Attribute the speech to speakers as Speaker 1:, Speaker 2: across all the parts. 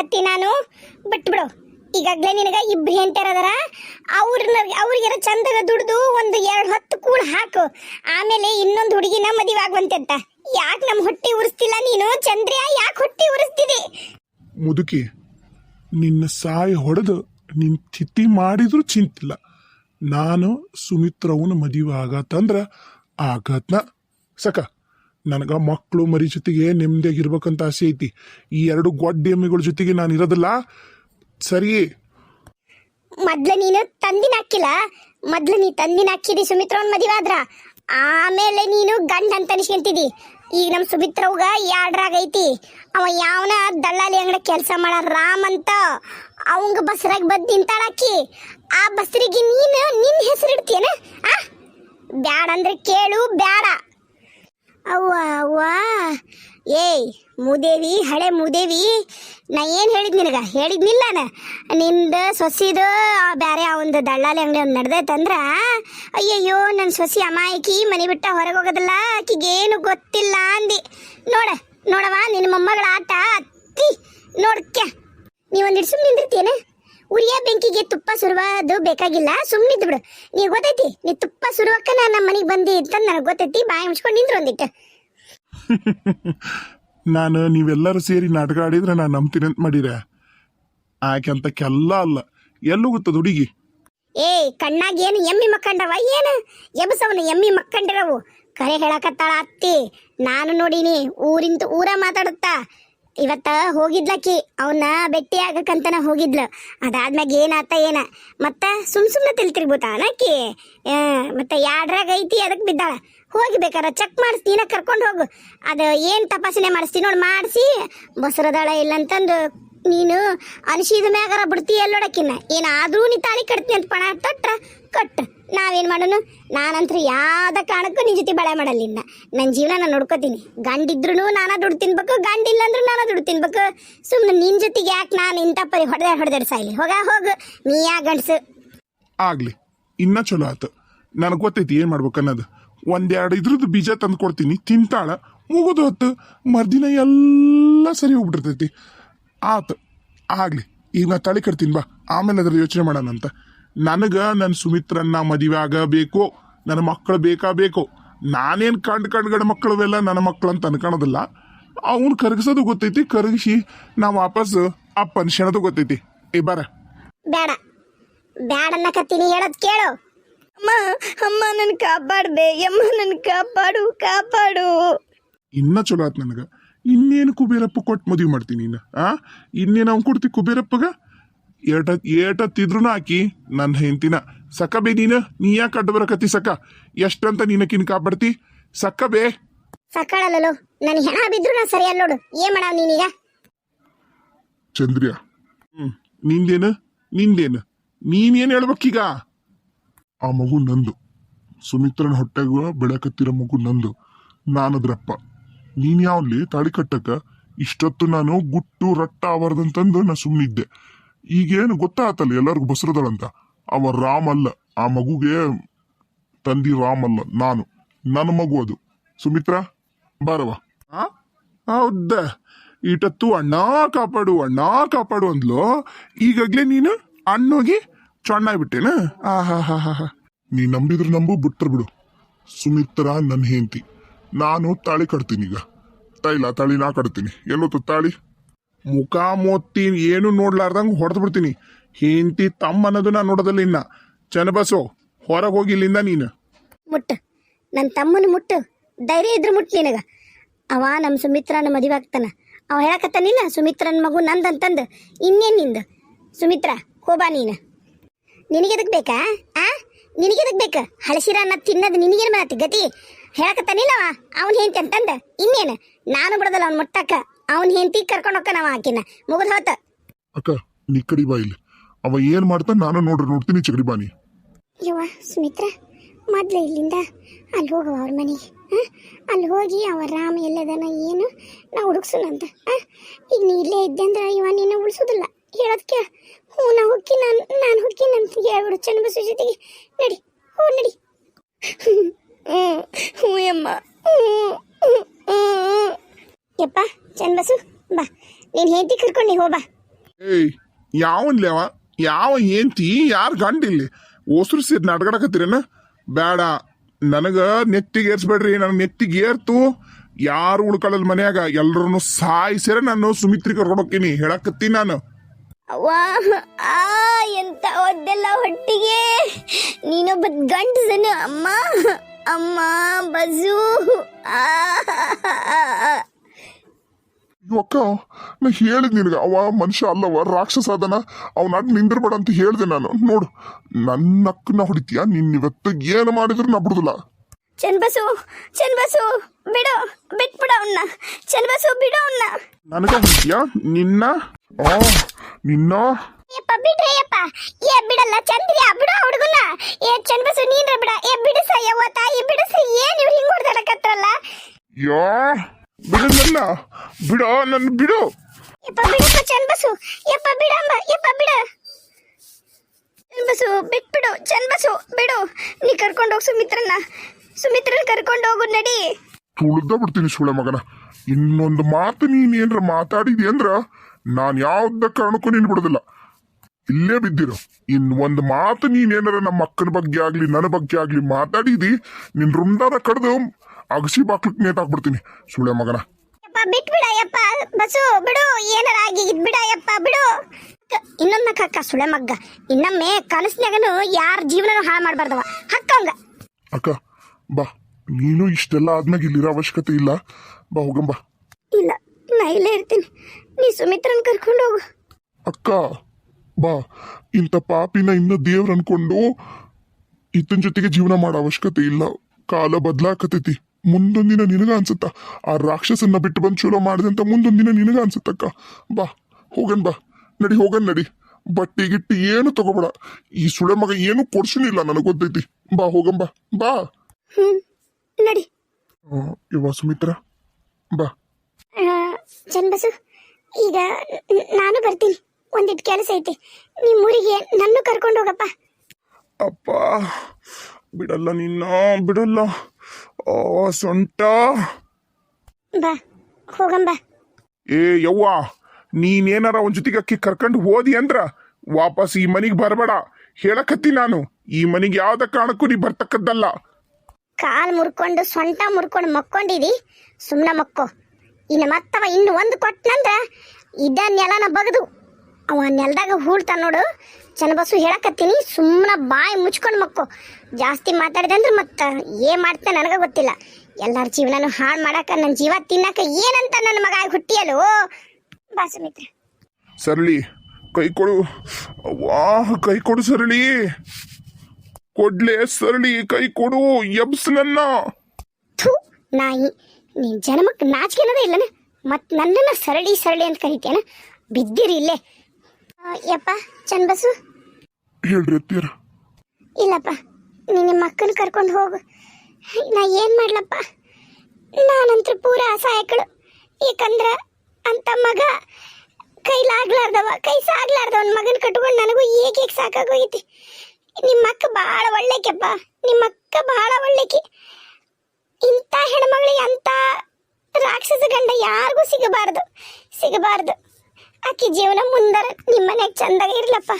Speaker 1: ಹೇಳಕತ್ತಿ ನಾನು. ಬಿಟ್ಬಿಡು ಈಗಾಗಲೇ ನಿನಗ ಇಬ್ರು ಹೆಂಡ್ತಿಯರದಾರ ಅವ್ರನ್ನ ಅವ್ರಿಗೆಲ್ಲ ಚಂದಾಗ ದುಡ್ದು ಒಂದು ಎರಡು ಹತ್ತು ಕೂಳು ಹಾಕು. ಆಮೇಲೆ ಇನ್ನೊಂದು ಹುಡುಗಿನ ಮದುವೆ ಆಗುವಂತೆ ಯಾಕೆ ನಮ್ಮ ಹೊಟ್ಟೆ ಉರಿಸ್ತಿಲ್ಲ ನೀನು? ಚಂದ್ರ್ಯಾ ಯಾಕೆ ಹೊಟ್ಟೆ ಉರಿಸ್ತಿದಿ?
Speaker 2: ಮುದುಕಿ, ನಿನ್ನ ಸಾಯಿ ಹೊಡೆದು ನಿನ್ನ ತಿಥಿ ಮಾಡಿದ್ರು ಚಿಂತಿಲ್ಲ. ನಾನು ಸುಮಿತ್ರವನ ಮದುವೆ ಆಗತ್ತಂದ್ರ ಆಗತ್ನ. ಸಕ. ನನಗ ಮಕ್ಕಳು ಮರಿ ಜೊತೆಗೆ ನೆಮ್ಮದಿಯಾಗಿ ಇರ್ಬೇಕಂತ ಆಸೆ ಐತಿ. ಈ ಎರಡು ಗೊಡ್ಡೆಮ್ಮಿಗಳ ಜೊತೆಗೆ ನಾನು ಇರೋದಿಲ್ಲ. ಸರಿ.
Speaker 1: ಮೊದ್ಲು ನೀನು ತಂದಿನ ಹಾಕಿಲ್ಲ ಮೊದ್ಲು ನೀ ತಂದಿನ ಹಾಕಿದಿ ಸುಮಿತ್ರವನ್ ಮದುವೆ ಆದ್ರ? ಆಮೇಲೆ ನೀನು ಗಂಡ ಅಂತ ಅನಿಸ್ಕೊಂತಿದಿ. ಈಗ ನಮ್ಮ ಸುಮಿತ್ರವ್ಗ ಯಾಡ್ರಾಗ ಐತಿ. ಅವ ಯಾವನ ದಳ್ಳಾಲಿ ಅಂಗಡಿ ಕೆಲಸ ಮಾಡ ರಾಮ್ ಅಂತ. ಅವಂಗ ಬಸ್ರಾಗ ಬದ್ ನಿಂತಾಳಾಕಿ ಆ ಬಸ್ರಿಗೆ ನೀನು ನಿನ್ನ ಹೆಸರು ಇಡ್ತೀಯನ? ಆ? ಬ್ಯಾಡ ಅಂದ್ರೆ ಕೇಳು, ಬ್ಯಾಡ. ಅವ್ವ ಅವ್ವ. ಏಯ್, ಮುದೇವಿ, ಹಳೆ ಮುದೇವಿ. ನಾ ಏನು ಹೇಳಿದ್ ನಿನಗ? ಹೇಳಿದ್ನಿಲ್ಲ ನಾ ನಿಂದ ಸೊಸಿದು ಬೇರೆ ಒಂದು ದಳ್ಳಾಲಿ ಅಂಗಡಿ ಒಂದು ನಡೆದೈತಂದ್ರ ಅಯ್ಯಯ್ಯೋ ನನ್ನ ಸೊಸಿ ಅಮಾಯಕಿ, ಮನೆ ಬಿಟ್ಟ ಹೊರಗೆ ಹೋಗೋದಲ್ಲ, ಆಕಿಗೇನು ಗೊತ್ತಿಲ್ಲ ಅಂದಿ. ನೋಡ ನೋಡವ ನಿನ್ನ ಮೊಮ್ಮಗಳ ಆಟ ಅತ್ತಿ. ನೋಡ್ಕ್ಯ. ನೀ ಸುಮ್ಮನೆ ನಿಂದಿರ್ತೀಯನ ಉರಿಯ ಬೆಂಕಿಗೆ ತುಪ್ಪ ಸುರುವುದು ಬೇಕಾಗಿಲ್ಲ ಸುಮ್ಮನಿದ್ದು ಬಿಡು ನೀ ಗೊತ್ತೈತಿ? ನೀ ತುಪ್ಪ ಸುರುವಕ್ಕ ನಾನು ನಮ್ಮ ಮನೆಗೆ ಬಂದಿ ಅಂತ ನನಗೆ ಗೊತ್ತೈತಿ ಬಾಯಿ ಮುಚ್ಕೊಂಡು ನಿಂದ್ರು ಒಂದಿಟ್ಟು.
Speaker 2: ನಾನು ನೀವೆಲ್ಲರೂ ಸೇರಿ ನಾಟಕ ಆಡಿದ್ರೆ ನಾನು ನಂಬ್ತೀನಿ ಅಂತ ಮಾಡಿರ ಆಕೆ ಅಂತ ಕೆಲ್ಲ ಅಲ್ಲ. ಎಲ್ಲೂ ಗೊತ್ತದ ಹುಡುಗಿ?
Speaker 1: ಏಯ್ ಕಣ್ಣಾಗ ಏನು ಎಮ್ಮಿ ಮಕ್ಕಂಡವ? ಏನು? ಎಬಸವನ ಎಮ್ಮಿ ಮಕ್ಕಂಡಿರವು. ಕರೆ ಹೇಳಕತ್ತಾಳ ಅತ್ತಿ. ನಾನು ನೋಡಿನಿ ಊರಿಂತ ಊರ ಮಾತಾಡುತ್ತಾ. ಇವತ್ತ ಹೋಗಿದ್ಲಕ್ಕಿ ಅವನ್ನ ಭೇಟಿ ಆಗಕ್ಕಂತನ ಹೋಗಿದ್ಲು. ಅದಾದ್ಮ್ಯಾಗ ಏನಾತ ಏನ? ಮತ್ತ ಸುಮ್ ಸುಮ್ನೆ ತಿಳ್ತಿರ್ಬೋತ ಅನಕ್ಕಿ ಅಕ್ಕಿ? ಆ, ಮತ್ತೆ ಯಾಡ್ರಾಗ ಐತಿ ಅದಕ್ಕೆ ಬಿದ್ದಾಳ. ಹೋಗಿ ಬೇಕಾರ ಚೆಕ್ ಮಾಡಿಸ್ತೀನ ಕರ್ಕೊಂಡು ಹೋಗು. ಅದು ಏನು ತಪಾಸಣೆ ಮಾಡಿಸ್ತೀನಿ ನೋಡಿ ಮಾಡಿಸಿ. ಬಸರದಾಳ ಇಲ್ಲಂತಂದು ನೀನು ಅನಿಸಿದ ಮ್ಯಾಗಾರ ಬಿಡ್ತಿ ಎಲ್ಲೋಡಕ್ಕಿನ್ನ ಏನಾದ್ರೂ ನೀ ತಾಳಿ ಕಟ್ತೀನಿ ಅಂತ ಪಣ ತೊಟ್ರ ಕಟ್. ನಾವೇನ್ ಮಾಡೋಣ ನಾನಂತ್ರ ಯಾವ್ದ ಕಾರಣಕ್ಕೂ ನಿನ್ನ ಜೊತೆ ಬಳೆ ಮಾಡಲಿಲ್ಲ ನನ್ನ ಜೀವನ ನಾನು ನೋಡ್ಕೋತೀನಿ. ಗಂಡಿದ್ರು ನಾನು ದುಡ್ಡು ತಿನ್ಬೇಕು ಗಂಡಿಲ್ಲ ಅಂದ್ರೂ ನಾನು ದುಡ್ಡು ತಿನ್ಬೇಕು. ಸುಮ್ಮನೆ ನಿನ್ನ ಜೊತೆಗೆ ಯಾಕೆ ನಾನು ಇಂಥ ಪರಿ ಹೊಡೆದ ಹೊಡೆದಾಡ್ ಸಾಯ್ಲಿ? ಹೋಗ, ಹೋಗು. ನೀ ಯಾ ಗಂಡಸು?
Speaker 2: ಆಗಲಿ. ಇನ್ನ ಚಲೋ ಆತು. ನನಗೆ ಗೊತ್ತೈತಿ ಏನು ಮಾಡ್ಬೇಕು ಅನ್ನೋದು. ಒಂದೆರಡು ಇದ್ರದ್ದು ಬೀಜ ತಂದು ಕೊಡ್ತೀನಿ, ತಿಂತಾಳ, ಮುಗಿದು ಹೊತ್ತು ಮರ್ದಿನ ಎಲ್ಲ ಸರಿ ಹೋಗ್ಬಿಟ್ಟಿರ್ತೈತಿ. ಆತು. ಆಗಲಿ. ಈಗ ನಾ ತಳಿ ಕಟ್ತೀನಿ ಬಾ. ಆಮೇಲೆ ಅದ್ರ ಯೋಚನೆ ಮಾಡೋಣ ಅಂತ ನನಗ ನನ್ನ ಸುಮಿತ್ರನ್ನ ಮದುವೆ ಆಗಬೇಕು ನನ್ನ ಮಕ್ಕಳು ಬೇಕಾ ಬೇಕು. ನಾನೇನು ಕಂಡು ಕಂಡುಗಡ ಮಕ್ಕಳವೆಲ್ಲ ನನ್ನ ಮಕ್ಕಳು ಅಂತ ಅನ್ಕೊಳೋದಿಲ್ಲ ಅವನು ಕರಗಿಸೋದು ಗೊತ್ತೈತಿ ಕರಗಿಸಿ ನಾ ವಾಪಸ್ ಆ ಶೆಣದು ಗೊತ್ತೈತಿ. ಏ ಬರ.
Speaker 1: ಬೇಡ ಬೇಡ ಅನ್ನಕತ್ತೀನಿ ಹೇಳೋದ್ ಕೇಳು.
Speaker 3: ಅಮ್ಮ ಅಮ್ಮ ನನ್ ಕಾಪಾಡ್ಬೆ. ಅಮ್ಮ ನನ್ ಕಾಪಾಡು ಕಾಪಾಡು.
Speaker 2: ಇನ್ನ ಚಲೋ ಆತ್ ನನಗ. ಇನ್ನೇನು ಕುಬೇರಪ್ಪ ಕೊಟ್ಟು ಮದುವೆ ಮಾಡ್ತೀನಿ ಇನ್ನ ಆ? ಇನ್ನೇನು ಅವ್ನು ಕೊಡ್ತಿ ಕುಬೇರಪ್ಪಗ? ಏಟ ಏಟತ್ತಿದ್ರು ಹಾಕಿ ನನ್ನ ಹೆಂಡತಿನ ಸಕ್ಕ ಬೇ ನೀನು ನೀ ಯಾಕೆ ಅಡ್ಡ ಬರಕತ್ತಿ ಸಕ್ಕ? ಎಷ್ಟಂತ ನೀನಕಿನ್ ಕಾಪಾಡ್ತಿ? ಸಕ್ಕ ಬೇ.
Speaker 1: ಸಕ್ಕಳಲ್ಲೋ ನನ್ನ ಹೆಣ ಬಿದ್ರು ನಾ ಸರಿಯಲ್ಲ ನೋಡು ಏನ್ ಮಾಡಾವ್ ನೀನೀಗ?
Speaker 2: ಚಂದ್ರಿಯ. ಹ್ಮ್ ನಿಂದೇನು ನಿಂದೇನು? ನೀನೇನು ಹೇಳ್ಬೇಕೀಗ? ಆ ಮಗು ನಂದು. ಸುಮಿತ್ರನ ಹೊಟ್ಟೆಗ ಬೆಳಕತ್ತಿರೋ ಮಗು ನಂದು. ನಾನದ್ರಪ್ಪ. ನೀನ್ ಯಾವ್ಲಿ ತಾಳಿ ಕಟ್ಟಕ್ಕ ಇಷ್ಟೊತ್ತು ನಾನು ಗುಟ್ಟು ರಟ್ಟ ಆವರ್ದಂತಂದು ನಾ ಸುಮ್ಮನಿದ್ದೆ ಈಗೇನು ಗೊತ್ತಾತಲ್ಲ ಎಲ್ಲರಿಗೂ ಬಸರದಳಂತ. ಅವ ರಾಮ್ ಅಲ್ಲ ಆ ಮಗುಗೆ ತಂದಿ ರಾಮ್ ಅಲ್ಲ ನಾನು ನನ್ನ ಮಗು ಅದು. ಸುಮಿತ್ರ ಬಾರವ ಹೌದ. ಈಟತ್ತು ಅಣ್ಣ ಕಾಪಾಡು ಅಣ್ಣ ಕಾಪಾಡು ಅಂದ್ಲು. ಈಗಾಗ್ಲೇ ನೀನು ಅಣ್ಣೋಗಿ ಚೆನ್ನಾಗಿ ಆ ಹಾ ಹಾ ಹಾ ಹಾ. ನೀ ನಂಬಿದ್ರೆ ನಂಬು ಬಿಟ್ರು ಬಿಡು. ಸುಮಿತ್ರ ನನ್ನ ಹೆಂಡತಿ. ನಾನು ತಾಳಿ ಕಟ್ತೀನಿ ಈಗ. ತೈಲ ತಾಳಿ ನಾ ಕಟ್ತೀನಿ. ಎಲ್ಲೊತ್ತು ತಾಳಿ? ಮುಖ ಮೋತಿ ಏನು ನೋಡ್ಲಾರ್ದಂಗ್ ಹೊಡೆದು ಬಿಡ್ತೀನಿ. ಹಿಂತಿ ತಮ್ಮ ಅನ್ನೋದು ನಾನು ನೋಡೋದಿಲ್ಲ ಇನ್ನ. ಚನಬಸು ಹೊರಗೆ ಹೋಗಿ ಇಲ್ಲಿಂದ ನೀನು.
Speaker 1: ಮುಟ್ಟು. ನನ್ನ ತಮ್ಮನ ಮುಟ್ಟು. ಧೈರ್ಯ ಇದ್ರೆ ಮುಟ್ಟು ನಿನಗ. ಅವ ನಮ್ಮ ಸುಮಿತ್ರನ ಮದುವೆ ಆಗ್ತಾನ. ಅವ ಹೇಳಕತ್ತಾನಿಲ್ಲ ಸುಮಿತ್ರನ ಮಗು ನಂದಂತಂದು ಇನ್ನೇನು ನಿಂದು? ಸುಮಿತ್ರ ಹೋಬಾ ನೀನು. ನಿನಗೆದಕ್ ಬೇಕಾ? ಆ? ನಿನಗೆದಕ್ ಬೇಕು? ಹಳಸಿರ ಅನ್ನ ತಿನ್ನೋದು ನಿನಗೇನು ಮಾಡತ್ತಿ ಗತಿ? ಹೇಳಕತ್ತಾನಿಲ್ಲ ಅವ? ಅವನು ಹೆಂಡತಿ ಅಂತಂದು, ಇನ್ನೇನು? ನಾನು ಬಿಡೋದಲ್ಲ, ಅವ್ನು ಮುಟ್ಟಕ್ಕ ಅವನ ಹೆಂಡತಿ ಕರ್ಕೊಂಡು ಹೋಗ್ಕನವ ಆಕಿನ. ಮುಗಿದ್ ಹೋತ.
Speaker 2: ಅಕ್ಕ ನೀ ಕಡಿ ಬಾ ಇಲ್ಲಿ. ಅವ ಏನ್ ಮಾಡ್ತಾನ ನಾನು ನೋಡ್ರಿ ನೋಡ್ತೀನಿ ಚಗಡಿ ಬಾನಿ
Speaker 1: ಯವ್ವ ಸುಮಿತ್ರ ಮೊದ್ಲು ಇಲ್ಲಿಂದ ಅಲ್ಲಿ ಹೋಗುವ ಅವ್ರ ಮನೆಗೆ ಅಲ್ಲಿ ಹೋಗಿ ಅವ ರಾಮ ಎಲ್ಲದನ ಏನು ನಾ ಹುಡುಕ್ಸೋಣಂತ ಹಾಂ? ಈಗ ನೀ ಇಲ್ಲೇ ಇದ್ದೆ ಅಂದ್ರೆ ಇವ ನೀನು ಉಳಿಸೋದಿಲ್ಲ. ಹೇಳೋದಕ್ಕೆ ಹ್ಞೂ ನಾ ಹೊಕ್ಕಿ ನಾನು ನಾನು ಹುಕ್ಕಿ ಅಂತ ಹೇಳ್ಬಿಡು. ಚನ್ನಬಸು ಜೊತೆಗೆ. ನಡಿ ಹ್ಞೂ ನಡಿ.
Speaker 3: ಹ್ಞೂ ಹ್ಞೂ ಅಮ್ಮ
Speaker 1: ಯಪ್ಪ ಚನ್ನಬಸು ಬಾ ನೀನ್ ಹೆಂಡತಿ ಕರ್ಕೊಂಡು ಹೋಗ್ಬಾ.
Speaker 2: ಏಯ್ ಯಾವನ್ಲಿ ಅವ ಯಾವ ಏಂತಿ ಯಾರು ಗಂಡಿಲ್ಲಿ ಓಸ್ರು ಸೇರಿ ನಾಟಕಡಕತ್ತೀರೇನ ಬೇಡ ನನಗ ನೆತ್ತಿಗೆ ಏರ್ಸ್ಬೇಡ್ರಿ ನನಗೆ ನೆತ್ತಿಗೆ ಏರ್ತು. ಯಾರು ಉಳ್ಕೊಳ್ಳಲ್ ಮನ್ಯಾಗ? ಎಲ್ಲರನ್ನು ಸಾಯಿಸಿರ ನಾನು ಸುಮಿತ್ರಿ ಕರ್ಕೊಂಡು ಹೋಗ್ತೀನಿ ಹೇಳಕತ್ತೀನಿ ನಾನು.
Speaker 3: ಅವ್ವ ಆ ಎಂತ ಒದ್ದೆಲ್ಲ ಹೊಟ್ಟಿಗೆ. ನೀನೊಬ್ಬ ಗಂಡಸನು ಅಮ್ಮ ಅಮ್ಮ ಬಜು ಆ.
Speaker 2: ಅಕ್ಕ ನಾ ಹೇಳಿದ್ ನಿನಗ ಅವ ಮನುಷ್ಯ ಅಲ್ಲವ ರಾಕ್ಷಸ ಅದನ ಅವನ ಅಡ್ ನಿಂದಿರ್ಬೇಡ ಅಂತ ಹೇಳ್ದೆ ನಾನು. ನೋಡು ನನ್ನ ಅಕ್ಕನ ಹೊಡಿತೀಯ? ನಿನ್ನ ಇವತ್ತು ಏನು ಮಾಡಿದ್ರು ನಾ ಬಿಡುದಿಲ್ಲ.
Speaker 3: ಚನ್ಬಸು ಚನ್ಬಸು ಬಿಡು ಬಿಟ್ಬಿಡ ಅವನ್ನ ಚನ್ಬಸು ಬಿಡು ಅವನ್ನ
Speaker 2: ನನಗ ಹೊಡಿತೀಯ? ನಿನ್ನ? ಓ ನಿನ್ನ?
Speaker 1: ಯಪ್ಪ ಬಿಡ್ರಿ ಯಪ್ಪ ಏ ಬಿಡಲ್ಲ ಚಂದ್ರಿಯ ಬಿಡು ಹುಡುಗನ. ಏ ಚನ್ಬಸು ನೀನ್ರ ಬಿಡ. ಏ ಬಿಡಿಸ ಯವ್ವ ತಾಯಿ ಬಿಡಿಸ ಏನ್ ಇವ್ರು ಹಿಂಗ್ ಹೊಡ್ದಾಡಕತ್ರಲ್ಲ
Speaker 2: ಯಾ ಬಿಡು ನನ್ನ. ಬಿಡು ನನ್ನ ಬಿಡು.
Speaker 1: ಯಪ್ಪ ಬಿಡಪ್ಪ ಚನ್ಬಸು ಯಪ್ಪ ಬಿಡಮ್ಮ ಯಪ್ಪ ಬಿಡ.
Speaker 3: ಚನ್ಬಸು ಬಿಟ್ಬಿಡು ಚನ್ಬಸು ಬಿಡು. ನೀ ಕರ್ಕೊಂಡು ಹೋಗು ಸುಮಿತ್ರನ್ನ. ಸುಮಿತ್ರನ್ ಕರ್ಕೊಂಡು ಹೋಗು ನಡಿ.
Speaker 2: ತುಳ್ದ ಬಿಡ್ತೀನಿ ಸುಳೆ ಮಗನ. ಇನ್ನೊಂದು ಮಾತು ನೀನ್ ಏನ್ರ ಮಾತಾಡಿದಿ ಅಂದ್ರ ನಾನ್ ಯಾವ್ದ ಕಾರಣಕ್ಕೂ ನೀನ್ ಬಿಡೋದಿಲ್ಲ. ಇಲ್ಲೇ ಬಿದ್ದಿರು. ಇನ್ ಒಂದ್ ಮಾತು ನೀನೇನಾರ ನಮ್ಮ ಅಕ್ಕನ ಬಗ್ಗೆ ಆಗ್ಲಿ ನನ್ನ ಬಗ್ಗೆ ಆಗ್ಲಿ ಮಾತಾಡಿದಿ ನಿನ್ ರುಂಡಾನ ಕಡ್ದು ಅಗಸಿ ಬಾಕ್ಲಕ್ ನೇತಾಕ್ಬಿಡ್ತೀನಿ ಸುಳೆ ಮಗನ.
Speaker 1: ಯಪ್ಪ ಬಿಟ್ಬಿಡ ಯಪ್ಪ ಬಸು ಬಿಡು. ಏನಾರ ಆಗಿ ಇದ್ ಬಿಡ ಯಪ್ಪ ಬಿಡು. ಅಕ್ಕ ಇನ್ನೊಂದ್ ಕಕ್ಕ ಸುಳೆ ಮಗ್ಗ. ಇನ್ನೊಮ್ಮೆ ಕನಸಿನಾಗನು ಯಾರ ಜೀವನನು ಹಾಳು ಮಾಡಬಾರ್ದವ. ಹಕ್ಕಂಗ
Speaker 2: ಅಕ್ಕ ಬಾ. ನೀನು ಇಷ್ಟೆಲ್ಲ ಆದ್ಮ್ಯಾಗ ಇಲ್ಲಿರೋ ಅವಶ್ಯಕತೆ ಇಲ್ಲ. ಬಾ ಹೋಗಂಬಾ
Speaker 3: ಇಲ್ಲ ನಾ ಇಲ್ಲೇ ಇರ್ತೀನಿ. ನೀ ಸುಮಿತ್ರನ್ ಕರ್ಕೊಂಡು ಹೋಗು.
Speaker 2: ಅಕ್ಕ ಬಾ. ಇಂಥ ಪಾಪಿನ ಇನ್ನ ದೇವ್ರ ಅನ್ಕೊಂಡು ಇತನ ಜೊತೆಗೆ ಜೀವನ ಮಾಡೋ ಅವಶ್ಯಕತೆ ಇಲ್ಲ. ಕಾಲ ಬದ್ಲಾಕತೈತಿ. ಮುಂದೊಂದಿನ ನಿನಗ ಅನ್ಸುತ್ತ. ಆ ರಾಕ್ಷಸನ್ನ ಬಿಟ್ಟು ಬಂದು ಚಲೋ ಮಾಡಿದಂತ ಮುಂದೊಂದಿನ ನಿನಗ ಅನ್ಸುತ್ತಕ್ಕ. ಬಾ ಹೋಗನ್ ಬಾ. ನಡಿ ಹೋಗನ್ ನಡಿ. ಬಟ್ಟಿ ಗಿಟ್ಟಿ ಏನು ತಗೋಬೇಡ. ಈ ಸುಳೆ ಮಗ ಏನು ಕೊಡ್ಸಿನಿಲ್ಲ ನನಗೆ ಗೊತ್ತೈತಿ. ಬಾ ಹೋಗಂಬಾ ಬಾ.
Speaker 3: ಹ್ಮ್ ನಡಿ.
Speaker 2: ಇವ ಸುಮಿತ್ರ ಬಾ.
Speaker 1: ಚನ್ಬಸು ಈಗ ನಾನು ಬರ್ತೀನಿ. ಒಂದಿಟ್ಟು ಕೆಲಸ ಐತಿ. ನಿಮ್ಮ ಊರಿಗೆ ನನ್ನ ಕರ್ಕೊಂಡು ಹೋಗಪ್ಪ.
Speaker 2: ಅಪ್ಪ ಬಿಡಲ್ಲ ನಿನ್ನ ಬಿಡಲ್ಲ. ಓ ಸೊಂಟ.
Speaker 1: ಬಾ ಹೋಗಂಬ
Speaker 2: ಏ ಯವ್ವ ನೀನೇನಾರ ಒಂದ್ ಜೊತೆಗೆ ಅಕ್ಕಿ ಕರ್ಕೊಂಡು ಹೋದಿ ಅಂದ್ರ ವಾಪಸ್ ಈ ಮನಿಗ್ ಬರಬೇಡ. ಹೇಳಕತ್ತಿ ನಾನು ಈ ಮನಿಗೆ ಯಾವ್ದ ಕಾರಣಕ್ಕೂ ನೀ ಬರ್ತಕ್ಕದ್ದಲ್ಲ.
Speaker 1: ಕಾಲ್ ಮುರ್ಕೊಂಡು ಸೊಂಟ ಮುರ್ಕೊಂಡು ಮಕ್ಕೊಂಡಿದಿ ಸುಮ್ಮನೆ ಮಕ್ಕೋ. ಇನ್ನು ಮತ್ತವ ಇನ್ನು ಒಂದು ಕೊಟ್ಟನಂದ್ರ ಇದ ನೆಲನ ಬಗದು ಅವ ನೆಲದಾಗ ಹೂಳ್ತಾನ ನೋಡು. ಚನ್ನಬಸು ಹೇಳಕತ್ತೀನಿ ಸುಮ್ಮನೆ ಬಾಯಿ ಮುಚ್ಕೊಂಡು ಮಕ್ಕೋ. ಜಾಸ್ತಿ ಮಾತಾಡಿದೆ ಅಂದ್ರೆ ಮತ್ತೆ ಏನ್ ಮಾಡ್ತಾನೆ ನನಗೆ ಗೊತ್ತಿಲ್ಲ. ಎಲ್ಲಾರ ಜೀವನನು ಹಾಳು ಮಾಡಾಕ ನನ್ನ ಜೀವ ತಿನ್ನಕ ಏನಂತ ನನ್ನ ಮಗ ಹುಟ್ಟಿಯಲು ಬಾ ಸುಮಿತ್ರ.
Speaker 2: ಸರಳಿ ಕೈ ಕೊಡು. ವಾಹ್ ಕೈ ಕೊಡು ಸರಳಿ. ಕೊಡ್ಲೆ ಸರಳಿ ಕೈ ಕೊಡು ಎಬ್ಸ್ ನನ್ನ.
Speaker 1: ಥೂ ನಾಯಿ. ನೀನ್ ಜನ್ಮಕ್ಕೆ ನಾಚಿಕೆ ಅನ್ನೋದೇ ಇಲ್ಲನ? ಮತ್ ನನ್ನನ್ನ ಸರಳಿ ಸರಳಿ ಅಂತ ಕರಿತೇನ ಬಿದ್ದಿರಿ ಇಲ್ಲೇ. ಯಪ್ಪ ಚನ್ಬಸು
Speaker 2: ಹೇಳ್ರಿ ಅತ್ತೀರ
Speaker 1: ಇಲ್ಲಪ್ಪ, ನೀ ನಿಮ್ಮ ಮಕ್ಕನ ಕರ್ಕೊಂಡು ಹೋಗು. ನಾ ಏನು ಮಾಡ್ಲಪ್ಪ? ನಾನಂತೂ ಪೂರ ಅಸಹಾಯಕಳು. ಯಾಕಂದ್ರ ಅಂತ ಮಗ ಕೈಲಾಗ್ಲಾರ್ದವ ಕೈ ಸಾಗ್ಲಾರ್ದವ ಮಗನ ಕಟ್ಕೊಂಡು ನನಗೂ ಏಕೇಕ್ ಸಾಕಾಗೋಗೈತಿ. ನಿಮ್ಮ ಅಕ್ಕ ಬಹಳ ಒಳ್ಳೆಕೆಪ್ಪ ನಿಮ್ಮ ಅಕ್ಕ ಬಹಳ ಒಳ್ಳೆಕಿ. ಇಂಥ ಹೆಣ್ಮಗಳಿಗೆ ಅಂತ ರಾಕ್ಷಸ ಗಂಡ ಯಾರಿಗೂ ಸಿಗಬಾರ್ದು. ಸಿಗಬಾರ್ದು. ಆಕಿ ಜೀವನ ಮುಂದರ ನಿಮ್ಮ ಮನೆಗೆ ಚಂದಾಗ ಇರ್ಲಪ್ಪ.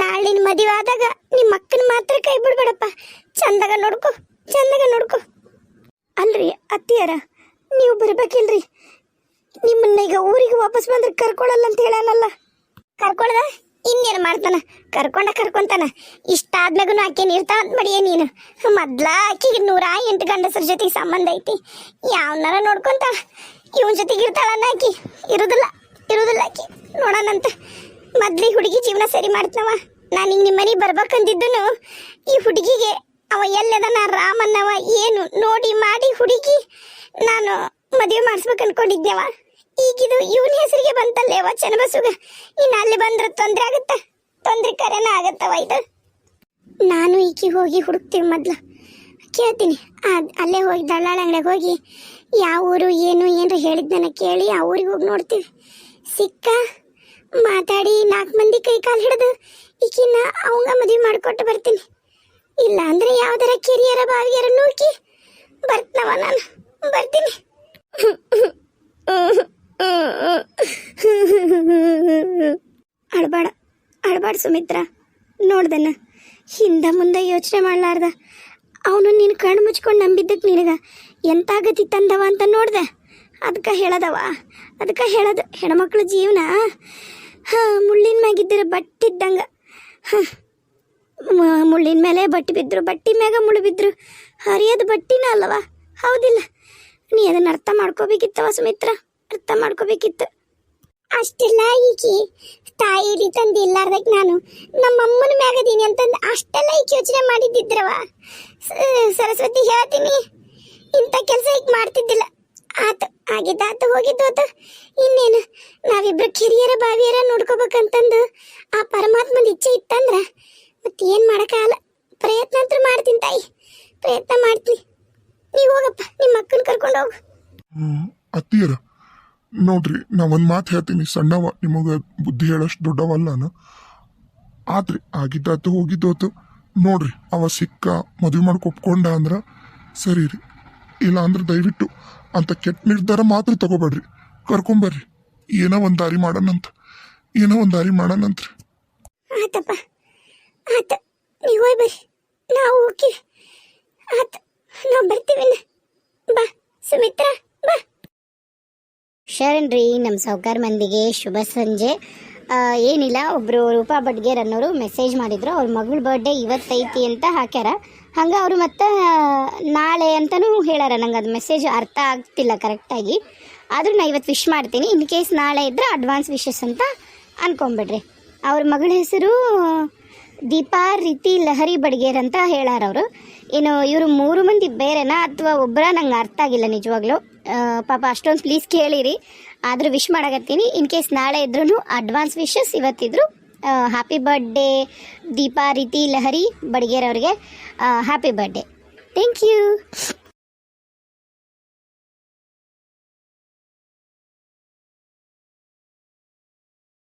Speaker 1: ನಾಳಿನ ಮದುವೆ ಆದಾಗ ನಿಮ್ಮ ಅಕ್ಕನ ಮಾತ್ರ ಕೈ ಬಿಡ್ಬೇಡಪ್ಪ. ಚಂದಾಗ ನೋಡ್ಕೊ ಚಂದಾಗ ನೋಡ್ಕೊ. ಅಲ್ರಿ ಅತ್ತಿಯರ, ನೀವು ಬರ್ಬೇಕಿಲ್ರಿ. ನಿಮ್ಮನ್ನ ಈಗ ಊರಿಗೆ ವಾಪಸ್ ಬಂದ್ರೆ ಕರ್ಕೊಳಲ್ಲ ಅಂತ ಹೇಳಲ್ಲ ಕರ್ಕೊಳ್ದ? ಇನ್ನೇನು ಮಾಡ್ತಾನ? ಕರ್ಕೊಂಡ ಕರ್ಕೊಂತಾನ. ಇಷ್ಟ ಆದ್ಮ್ಯಾಗೂ ಆಕೇನು ಇರ್ತಾ ಅಂತ ಮಡಿಯ ನೀನು. ಮೊದ್ಲ ಆಕಿಗೆ ನೂರ ಎಂಟು ಗಂಡಸರ ಜೊತೆಗೆ ಸಂಬಂಧ ಐತಿ. ಯಾವನಾರ ನೋಡ್ಕೊಂತಾಳ. ಇವನ್ ಜೊತೆಗೆ ಇರ್ತಾಳನ್ನ ಆಕಿ. ಇರುದಿಲ್ಲ ಇರುದಿಲ್ಲ ಆಕಿ. ನೋಡೋಣಂತ. ಮೊದ್ಲಿ ಹುಡುಗಿ ಜೀವನ ಸರಿ ಮಾಡ್ತನವ. ನಾನು ಈಗ ನಿಮ್ಮ ಮನೆಗೆ ಬರ್ಬೇಕಂದಿದ್ದನು, ಈ ಹುಡುಗಿಗೆ ಅವ ಎಲ್ಲದನ ರಾಮನ್ನವ ಏನು ನೋಡಿ ಮಾಡಿ ಹುಡುಗಿ ನಾನು ಮದುವೆ ಮಾಡಿಸ್ಬೇಕು ಅನ್ಕೊಂಡಿದ್ದೆವ ಈಗಿದು ಇವನ ಹೆಸರಿಗೆ ಬಂತಲ್ಲೇವ ಚನ್ನಬಸುಗ ಇನ್ನು ಅಲ್ಲಿ ಬಂದ್ರೆ ತೊಂದರೆ ಆಗುತ್ತೆ? ತೊಂದರೆ ಕರೆನ ಆಗತ್ತವ ಇದು? ನಾನು ಈಕಿ ಹೋಗಿ ಹುಡುಕ್ತೀವಿ ಮೊದ್ಲು. ಕೇಳ್ತೀನಿ. ಅಲ್ಲೇ ಹೋಗಿ ದಳ್ಳಾಳ ಅಂಗಡಿಗೆ ಹೋಗಿ, ಯಾವ ಊರು, ಏನು ಏನು ಹೇಳಿದ್ನ ಕೇಳಿ ಆ ಊರಿಗೆ ಹೋಗಿ ನೋಡ್ತೀವಿ. ಸಿಕ್ಕ? ಮಾತಾಡಿ ನಾಲ್ಕು ಮಂದಿ ಕೈ ಕಾಲು ಹಿಡಿದು ಈಕಿನ ಅವಂಗ ಮದುವೆ ಮಾಡಿಕೊಟ್ಟು ಬರ್ತೀನಿ. ಇಲ್ಲ ಅಂದ್ರೆ ಯಾವ್ದಾರ ಕೆರಿಯರ ಬಾವಿಯರ ನೂಕಿ ಬರ್ತನವ ನಾನು. ಬರ್ತೀನಿ. ಅಳಬಾಡ ಅಳಬಾಡ ಸುಮಿತ್ರ. ನೋಡ್ದನ. ಹಿಂದ ಮುಂದೆ ಯೋಚನೆ ಮಾಡಲಾರ್ದ. ಅವನು ನೀನು ಕಣ್ಣು ಮುಚ್ಕೊಂಡು ನಂಬಿದ್ದಕ್ಕೆ ನಿನಗೆ ಎಂಥ ಗತಿ ತಂದವ ಅಂತ ನೋಡ್ದೆ. ಅದಕ್ಕೆ ಹೇಳದವ. ಅದಕ್ಕೆ ಹೇಳದು ಹೆಣ್ಮಕ್ಳ ಜೀವನ ಹಾಂ, ಮುಳ್ಳಿನ ಮ್ಯಾಗಿದ್ದಿರ ಬಟ್ಟಿದ್ದಂಗೆ ಹಾಂ ಮುಳ್ಳಿನ ಮೇಲೆ ಬಟ್ಟೆ ಬಿದ್ದರು ಬಟ್ಟಿ ಮ್ಯಾಗ ಮುಳ್ಳು ಬಿದ್ದರು ಹರಿಯೋದು ಬಟ್ಟಿನ ಅಲ್ಲವ ಹೌದಿಲ್ಲ. ನೀ ಅದನ್ನ ಅರ್ಥ ಮಾಡ್ಕೋಬೇಕಿತ್ತವ ಸುಮಿತ್ರ? ಅರ್ಥ ಮಾಡ್ಕೋಬೇಕಿತ್ತು.
Speaker 4: ಅಷ್ಟೆಲ್ಲ ಈಕಿ ತಾಯಿಲಿ ತಂದು ಇಲ್ಲಾರ್ದಕ್ ನಾನು ನಮ್ಮ ಅಮ್ಮನ ಮ್ಯಾಗದೀನಿ ಅಂತಂದು ಅಷ್ಟೆಲ್ಲ ಈಕೆ ಯೋಚನೆ ಮಾಡಿದ್ದಿದ್ರವ. ಸರಸ್ವತಿ ಹೇಳ್ತೀನಿ. ಇಂಥ ಕೆಲಸ ಈಗ ಮಾಡ್ತಿದ್ದಿಲ್ಲ. ಆತು ಆಗಿದ್ದಾತು ಹೋಗಿದ್ದೋತು ಇನ್ನೇನು, ನಾವಿಬ್ರು ಕಿರಿಯರ ಬಾವಿಯರ ನೋಡ್ಕೋಬೇಕಂತಂದು ಆ ಪರಮಾತ್ಮನ ಇಚ್ಛೆ ಇತ್ತಂದ್ರ ಮತ್ತೆ ಏನು ಮಾಡೋಕ್ಕಾಗಲ್ಲ. ಪ್ರಯತ್ನ ಅಂತ ಮಾಡ್ತೀನಿ ತಾಯಿ, ಪ್ರಯತ್ನ ಮಾಡ್ತೀನಿ. ನೀವು ಹೋಗಪ್ಪ ನಿಮ್ಮ ಅಕ್ಕನ ಕರ್ಕೊಂಡು ಹೋಗು.
Speaker 3: ಅತ್ತಿಯರ, ನೋಡ್ರಿ ನಾ ಒಂದು ಮಾತು ಹೇಳ್ತೀನಿ, ಸಣ್ಣವ, ನಿಮಗೆ ಬುದ್ಧಿ ಹೇಳೋಷ್ಟು ದೊಡ್ಡವಲ್ಲ ನಾನು. ಆದ್ರಿ ಆಗಿದ್ದಾತು ಹೋಗಿದ್ದೋತು ನೋಡ್ರಿ, ಅವ ಸಿಕ್ಕ, ಮದುವೆ ಮಾಡ್ಕೊಪ್ಕೊಂಡ ಅಂದ್ರ ಸರಿ ರೀ ಇಲ್ಲ ಅಂದ್ರೆ ದಯವಿಟ್ಟು ಅಂತ ಕೆಟ್ಟ ನಿರ್ಧಾರ ಮಾತ್ರ ತಗೋಬೇಡ್ರಿ. ಕರ್ಕೊಂಬರ್ರಿ. ಏನೋ ಒಂದು ದಾರಿ ಮಾಡೋಣಂತ. ಏನೋ ಒಂದು ದಾರಿ ಮಾಡೋಣಂತ್ರಿ
Speaker 4: ಆತಪ್ಪ. ಆತ ನೀವು ಹೋಯ್ ಬರ್ರಿ. ನಾವು ಆತ ನಾವು ಬರ್ತೀವಿ ಬಾ ಸುಮಿತ್ರ ಬಾ.
Speaker 1: ಶರಣ್ ರೀ ನಮ್ಮ ಸಾವುಕಾರ ಮಂದಿಗೆ ಶುಭ ಸಂಜೆ. ಏನಿಲ್ಲ ಒಬ್ಬರು ರೂಪಾ ಬಡ್ಗೇರ್ ಅನ್ನೋರು ಮೆಸೇಜ್ ಮಾಡಿದ್ರು. ಅವ್ರ ಮಗಳ ಬರ್ಡೇ ಇವತ್ತೈತಿ ಅಂತ ಹಾಕ್ಯಾರ. ಹಂಗೆ ಅವರು ಮತ್ತೆ ನಾಳೆ ಅಂತಲೂ ಹೇಳಾರ. ನಂಗೆ ಅದು ಮೆಸೇಜ್ ಅರ್ಥ ಆಗ್ತಿಲ್ಲ ಕರೆಕ್ಟಾಗಿ ಆದರೂ ನಾ ಇವತ್ತು ವಿಶ್ ಮಾಡ್ತೀನಿ. ಇನ್ ಕೇಸ್ ನಾಳೆ ಇದ್ದರೆ ಅಡ್ವಾನ್ಸ್ ವಿಶಸ್ ಅಂತ ಅನ್ಕೊಂಬಿಡ್ರಿ. ಅವ್ರ ಮಗಳ ಹೆಸರು ದೀಪಾ, ರೀತಿ, ಲಹರಿ ಬಡ್ಗೇರ್ ಅಂತ ಹೇಳಾರ ಅವರು. ಏನು ಇವರು ಮೂರು ಮಂದಿ ಬೇರೆನಾ ಅಥವಾ ಒಬ್ಬರ ನಂಗೆ ಅರ್ಥ ಆಗಿಲ್ಲ ನಿಜವಾಗ್ಲೂ. ಪಾಪ ಅಷ್ಟೊಂದು ಪ್ಲೀಸ್ ಕೇಳಿರಿ. ಆದರೂ ವಿಶ್ ಮಾಡಕತ್ತೀನಿ. ಇನ್ ಕೇಸ್ ನಾಳೆ ಇದ್ರೂ ಅಡ್ವಾನ್ಸ್ ವಿಶಸ್ ಇವತ್ತಿದ್ರು. ಹ್ಯಾಪಿ ಬರ್ಡೇ ದೀಪಾ, ರೀತಿ, ಲಹರಿ ಬಡ್ಗೇರ್ ಅವ್ರಿಗೆ. Happy birthday thank you